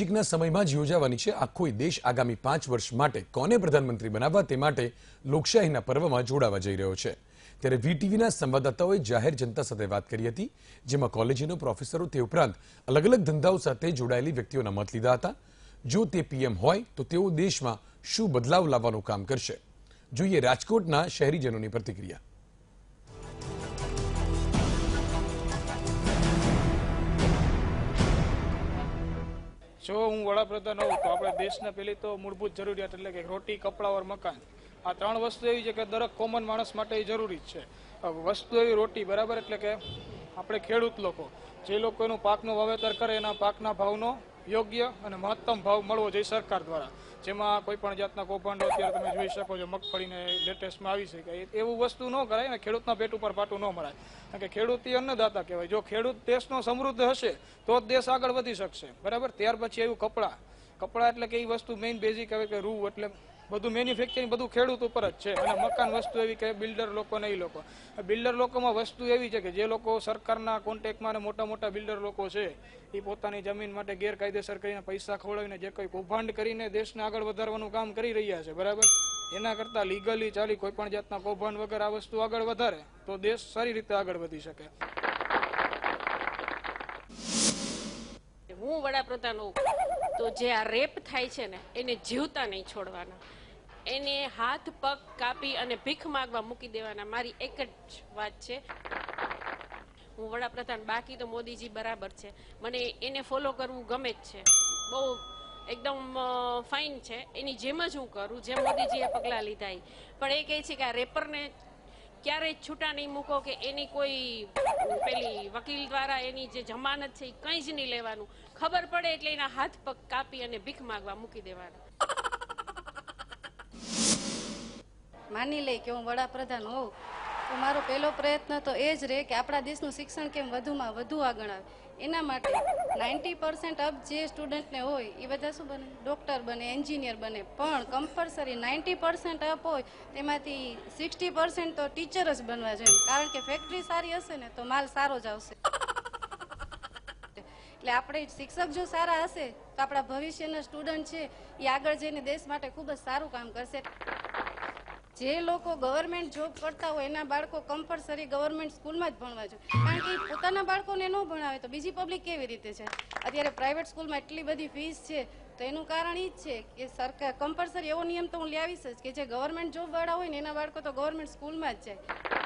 નજીકના સમયમાં જ યોજાવાની છે આખો દેશ આગામી પાંચ વર્ષ માટે કોને પ્રધાનમંત્રી બનાવવા તે માટે લોકશાહીના પર્વમાં જોડાવા જઈ રહ્યો છે. ત્યારે વીટીવીના સંવાદદાતાઓએ જાહેર જનતા સાથે વાત કરી હતી, જેમાં કોલેજનો પ્રોફેસરો તે ઉપરાંત અલગ અલગ ધંધાઓ સાથે જોડાયેલી વ્યક્તિઓના મત લીધા હતા. જો તે પીએમ હોય, તો તેઓ દેશમાં શું બદલાવ લાવવાનું કામ કરશે? જોઈએ રાજકોટના શહેરીજનોની પ્રતિક્રિયા. જો હું વડાપ્રધાન હોઉં તો આપણે દેશને પેલી તો મૂળભૂત જરૂરિયાત એટલે કે રોટી, કપડાં ઓર મકાન. આ ત્રણ વસ્તુ એવી છે કે દરેક કોમન માણસ માટે જરૂરી જ છે. વસ્તુ એવી રોટી, બરાબર? એટલે કે આપણે ખેડૂત લોકો, જે લોકો એનું પાકનું વાવેતર કરે એના પાકના ભાવનો યોગ્ય અને મહત્તમ ભાવ મળવો જોઈએ સરકાર દ્વારા. જેમાં કોઈ પણ જાતના કૌભાંડો અત્યારે તમે જોઈ શકો છો, મગફળીને લેટેસ્ટમાં આવી શકે એવું વસ્તુ ન કરાય ને ખેડૂતના પેટ ઉપર પાટું ન મરાય. કારણ કે ખેડૂત અન્નદાતા કહેવાય. જો ખેડૂત દેશનો સમૃદ્ધ હશે, તો જ દેશ આગળ વધી શકશે. બરાબર? ત્યાર પછી આવ્યું કપડાં. કપડાં એટલે કે એ વસ્તુ મેઇન બેઝિક હવે કે રૂ એટલે બધું મેન્યુફેક્ચરિંગ બધું ખેડૂત ઉપર જ છે. અને મકાન વસ્તુ એવી કે બિલ્ડર લોકો ને એ લોકો. બિલ્ડર લોકોમાં વસ્તુ એવી છે કે જે લોકો સરકારના કોન્ટેક્ટમાં અને મોટા મોટા બિલ્ડર લોકો છે, એ પોતાની જમીન માટે ગેરકાયદેસર કરીને પૈસા ખવડાવીને જે કોઈ કૌભાંડ કરીને દેશને આગળ વધારવાનું કામ કરી રહ્યા છે, બરાબર? એના કરતાં લીગલી ચાલી કોઈ પણ જાતના કૌભાંડ વગર આ વસ્તુ આગળ વધારે, તો દેશ સારી રીતે આગળ વધી શકે. હું વડાપ્રધાન હોઉં, તો જે આ રેપ થાય છે ને, એને જીવતા નહીં છોડવાના. એને હાથ, પગ કાપી અને ભીખ માગવા મૂકી દેવાના. મારી એક જ વાત છે. હું વડાપ્રધાન બાકી તો મોદીજી બરાબર છે. મને એને ફોલો કરવું ગમે જ છે. બહુ એકદમ ફાઇન છે. એની જેમ જ હું કરું, જેમ મોદીજીએ પગલાં લીધા પણ એ કહે છે કે આ રેપરને ક્યારેય છૂટા નહીં મૂકો કે એની કોઈ પેલી વકીલ દ્વારા એની જે જમાનત છે એ કંઈ જ નહીં લેવાનું. ખબર પડે એટલે એના હાથ, પગ કાપી અને ભીખ માગવા મૂકી દેવાના. માની લઈ કે હું વડાપ્રધાન હોઉં, તો મારો પહેલો પ્રયત્ન તો એ જ રહે કે આપણા દેશનું શિક્ષણ કેમ વધુમાં વધુ આગળ આવે. એના માટે નાઇન્ટી પર્સન્ટ અપ જે સ્ટુડન્ટને હોય, એ બધા શું બને? ડૉક્ટર બને, એન્જિનિયર બને. પણ કમ્પલસરી નાઇન્ટી પર્સન્ટ અપ હોય, તેમાંથી સિક્સટી પર્સન્ટ તો ટીચર જ બનવા જોઈએ કારણ કે ફેક્ટરી સારી હશે ને, તો માલ સારો જ આવશે. એટલે આપણે શિક્ષક જો સારા હશે, તો આપણા ભવિષ્યના સ્ટુડન્ટ છે, એ આગળ જઈને દેશ માટે ખૂબ જ સારું કામ કરશે. જે લોકો ગવર્મેન્ટ જોબ કરતા હોય, એના બાળકો કમ્પલસરી ગવર્મેન્ટ સ્કૂલમાં જ ભણવા જોઈએ. કારણ કે પોતાના બાળકોને ન ભણાવે તો બીજી પબ્લિક કેવી રીતે છે? અત્યારે પ્રાઇવેટ સ્કૂલમાં એટલી બધી ફીસ છે, તો એનું કારણ એ જ છે કે સરકાર કમ્પલસરી એવો નિયમ તો હું લાવીશ જ કે જે ગવર્મેન્ટ જોબવાળા હોય ને, એના બાળકો તો ગવર્મેન્ટ સ્કૂલમાં જ જાય.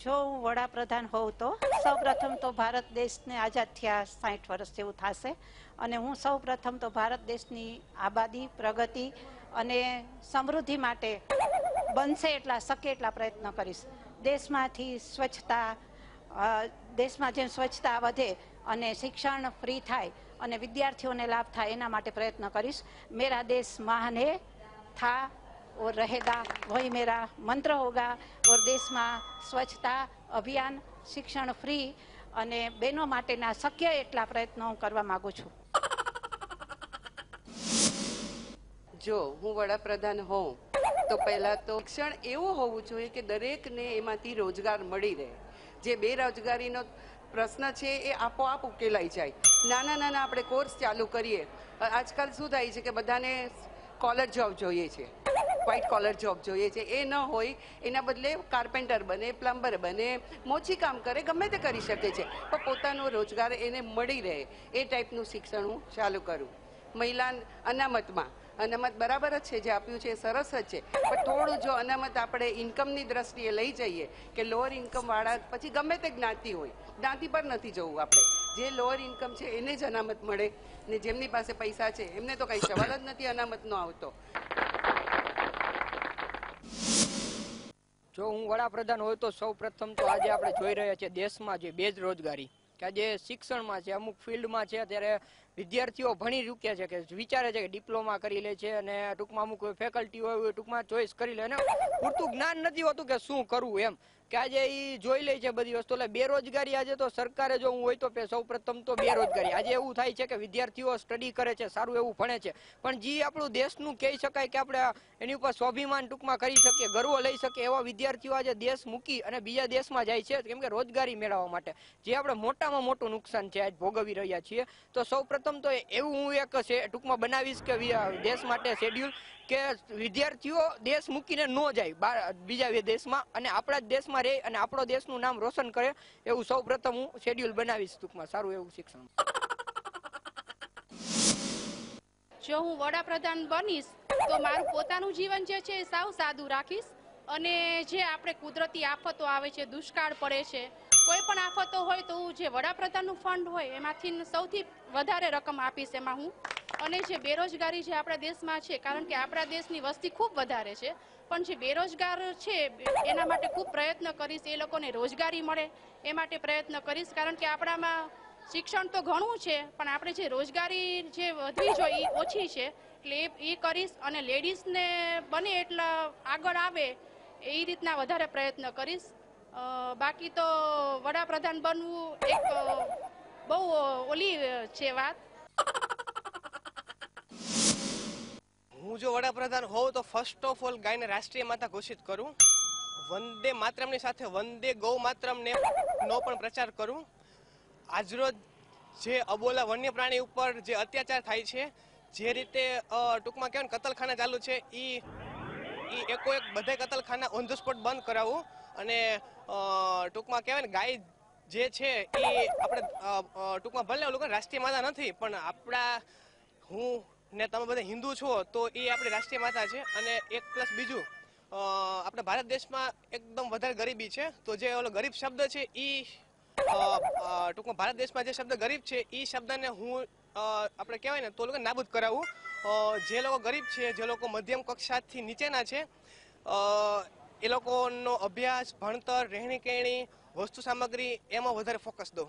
જો હું વડાપ્રધાન હોઉં તો, સૌપ્રથમ તો ભારત દેશને આઝાદ થયા સાઠ વર્ષ જેવું થશે. અને હું સૌપ્રથમ તો ભારત દેશની આબાદી, પ્રગતિ અને સમૃદ્ધિ માટે બનશે એટલા શક્ય એટલા પ્રયત્ન કરીશ. દેશમાંથી સ્વચ્છતા દેશમાં જેમ સ્વચ્છતા વધે અને શિક્ષણ ફ્રી થાય અને વિદ્યાર્થીઓને લાભ થાય એના માટે પ્રયત્ન કરીશ. મેરા દેશ મહાન થા और रहेगा वही मेरा मंत्र होगा और દેશમાં સ્વચ્છતા અભિયાન શિક્ષણ ફ્રી અને બહેનો માટેના શક્ય એટલા પ્રયત્નો હું કરવા માંગુ છું જો હું વડાપ્રધાન હોઉં તો પહેલા તો શિક્ષણ એવું હોવું જોઈએ કે દરેકને એમાંથી રોજગાર મળી રહે જે બેરોજગારીનો પ્રશ્ન છે એ આપોઆપ ઉકેલાઈ જાય નાના નાના આપણે કોર્સ ચાલુ કરીએ આજકાલ શું થાય છે કે બધાને કોલર જોબ જોઈએ છે વ્હાઇટ કોલર જોબ જોઈએ છે. એ ન હોય, એના બદલે કાર્પેન્ટર બને પ્લમ્બર બને, મોચી કામ કરે, ગમે તે કરી શકે છે. પણ પોતાનો રોજગાર એને મળી રહે. એ ટાઈપનું શિક્ષણ હું ચાલુ કરું. મહિલા અનામતમાં. અનામત બરાબર જ છે, જે આપ્યું છે સરસ જ છે. પણ થોડું જો અનામત આપણે ઇન્કમની દ્રષ્ટિએ લઈ જઈએ કે લોઅર ઇન્કમવાળા પછી ગમે તે જ્ઞાતિ હોય, જ્ઞાતિ પર નથી જવું આપણે. જે લોઅર ઇન્કમ છે, એને જ અનામત મળે. ને જેમની પાસે પૈસા છે, એમને તો કંઈ સવાલ જ નથી અનામતનો આવતો. જો હું વડાપ્રધાન હોય તો સૌ પ્રથમ તો આજે આપણે જોઈ રહ્યા છીએ દેશમાં જે બેરોજગારી કે આજે શિક્ષણમાં છે, અમુક ફિલ્ડમાં છે ત્યારે વિદ્યાર્થીઓ ભણી ચૂક્યા છે કે વિચારે છે કે ડિપ્લોમા કરી લે છે અને ટૂંકમાં અમુક ફેકલ્ટી હોય ટૂંકમાં ચોઈસ કરી લે. અને પૂરતું જ્ઞાન નથી હોતું કે શું કરવું એમ. કે આજે ઈ જોઈ લે છે બધી વસ્તુ. એટલે બેરોજગારી આજે તો સરકારે જો હું હોય તો સૌ પ્રથમ તો બેરોજગારી. આજે એવું થાય છે કે વિદ્યાર્થીઓ સ્ટડી કરે છે, સારું એવું ભણે છે. પણ જે આપણું દેશનું કહી શકાય કે આપણે એની ઉપર સ્વાભિમાન ટૂંકમાં કરી શકીએ, ગર્વ લઈ શકીએ એવા વિદ્યાર્થીઓ આજે દેશ મૂકી અને બીજા દેશમાં જાય છે, કેમ કે રોજગારી મેળવવા માટે. જે આપણે મોટામાં મોટું નુકસાન છે આજ ભોગવી રહ્યા છીએ. તો સૌ તો એવું હું એક ટૂંકમાં બનાવીશ કે દેશ માટે શેડ્યુલ કે વિદ્યાર્થીઓ દેશ મૂકીને ન જાય બીજા દેશમાં અને આપણા જ દેશમાં રહે અને આપણો દેશનું નામ રોશન કરે એવું સૌ હું શેડ્યુલ બનાવીશ ટૂંકમાં. સારું એવું શિક્ષણ. જો હું વડાપ્રધાન બનીશ, તો મારું પોતાનું જીવન જે છે એ સાવ સાદું રાખીશ અને જે આપણે કુદરતી આફતો આવે છે, દુષ્કાળ પડે છે, કોઈ પણ આફતો હોય તો હું જે વડાપ્રધાનનું ફંડ હોય એમાંથી સૌથી વધારે રકમ આપીશ એમાં હું અને જે બેરોજગારી જે આપણા દેશમાં છે, કારણ કે આપણા દેશની વસ્તી ખૂબ વધારે છે, પણ જે બેરોજગાર છે, એના માટે ખૂબ પ્રયત્ન કરીશ, એ લોકોને રોજગારી મળે, એ માટે પ્રયત્ન કરીશ, કારણ કે આપણામાં શિક્ષણ તો ઘણું છે, પણ આપણે જે રોજગારી જે વધવી જોઈએ એ ઓછી છે, એટલે એ એ કરીશ અને લેડીઝને બને એટલા આગળ આવે, એ રીતના વધારે પ્રયત્ન કરીશ. બાકી તો વડાપ્રધાન બનવું એક બહુ ઓલી છે વાત. હું જો વડાપ્રધાન હોઉં તો ફર્સ્ટ ઓફ ઓલ ગાયને રાષ્ટ્રીય માતા ઘોષિત કરું. વંદે માતરમની સાથે વંદે ગૌ માતરમને નો પણ પ્રચાર કરું. આજરોજ જે અબોલા વન્ય પ્રાણી ઉપર જે અત્યાચાર થાય છે, જે રીતે ટૂંકમાં કહેવાય કતલખાના ચાલુ છે એ એ એકો એક બધા કતલખાના ઓન ધ સ્પોટ બંધ કરાવવું અને ટૂંકમાં કહેવાય ને ગાય જે છે એ આપણે ટૂંકમાં ભલે લોકો રાષ્ટ્રીય માતા નથી, પણ આપણા હું ને તમે બધા હિન્દુ છો, તો એ આપણી રાષ્ટ્રીય માતા છે. અને એક પ્લસ બીજું આપણા ભારત દેશમાં એકદમ વધારે ગરીબી છે. તો જે ઓલો ગરીબ શબ્દ છે એ ટૂંકમાં ભારત દેશમાં જે શબ્દ ગરીબ છે એ શબ્દને હું આપણે કહેવાય ને, તો લોકો નાબૂદ કરાવું. જે લોકો ગરીબ છે, જે લોકો મધ્યમ કક્ષાથી નીચેના છે એ લોકોનો અભ્યાસ, ભણતર રહેણી કહેણી વસ્તુ સામગ્રી એમાં વધારે ફોકસ દઉં.